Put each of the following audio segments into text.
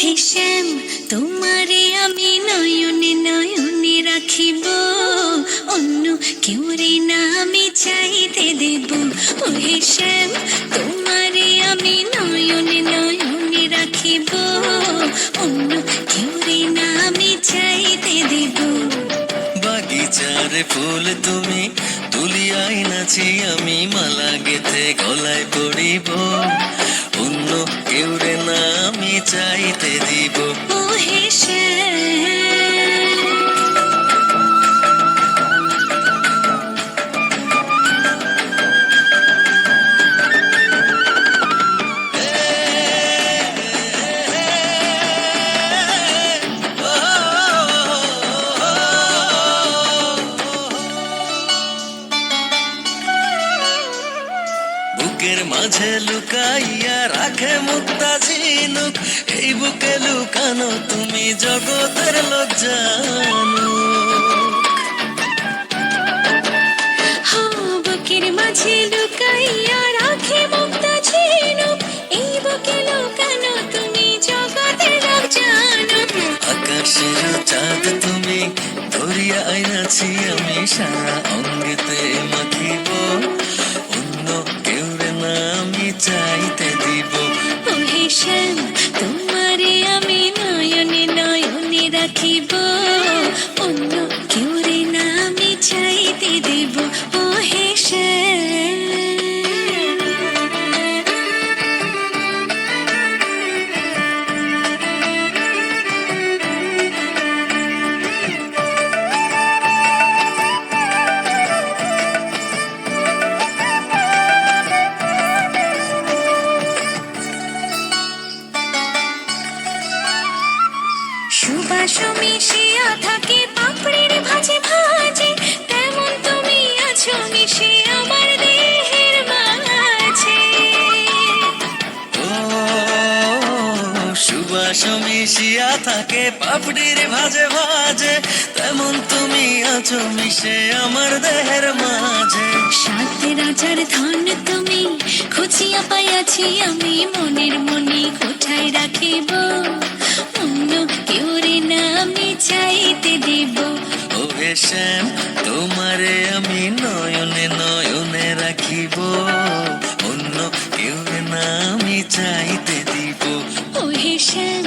হে শ্যাম তোমারে আমি নয়নে নয়নে রাখিব। অন্য কেউ রে না আমি চাইতে দেব। ও হে শ্যাম তোমারে আমি নয়নে নয়নে রাখিব। অন্য কেউ রে না আমি চাইতে দেব। বাগিচার ফুল তুমি তুলিয়াই নাচি, আমি মালা গেথে গলায় পড়িব। অন্য কেউ রে না বুকের মাঝে লুকাইয়া রাখে মুক্তা ঝিনুক। এই বুকে লুকানো তুমি জগতের হো বুকের মাঝে লুকাইয়া রাখে মুক্তা ঝিনুক। এই বুকে লুকানো তুমি জগতের আকাশের চাঁদ তুমি ধরিয়া আইনাছি আমি সারা অঙ্গেতে। রাখিব অন্য কেউ রে না চাইতে দেব। ও হে শ্যাম। মিশিয়া থাকে পাপড়ির ভাজে ভাজে তেমন তুমি আছো মিশে আমার দেহের মাঝে। সাত রাজার ধন তুমি খুঁজিয়া পাইয়াছি আমি মনের মনে কোঠায় রাখিব? অন্য কেউ রে না আমি চাইতে দেব। ও শ্যাম তোমারে আমি নয়নে নয়নে রাখিব। অন্য কেউ না আমি চাইতে দিব। ও শ্যাম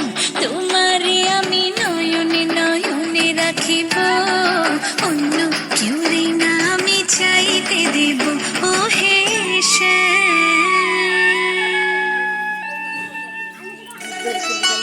শ্যাম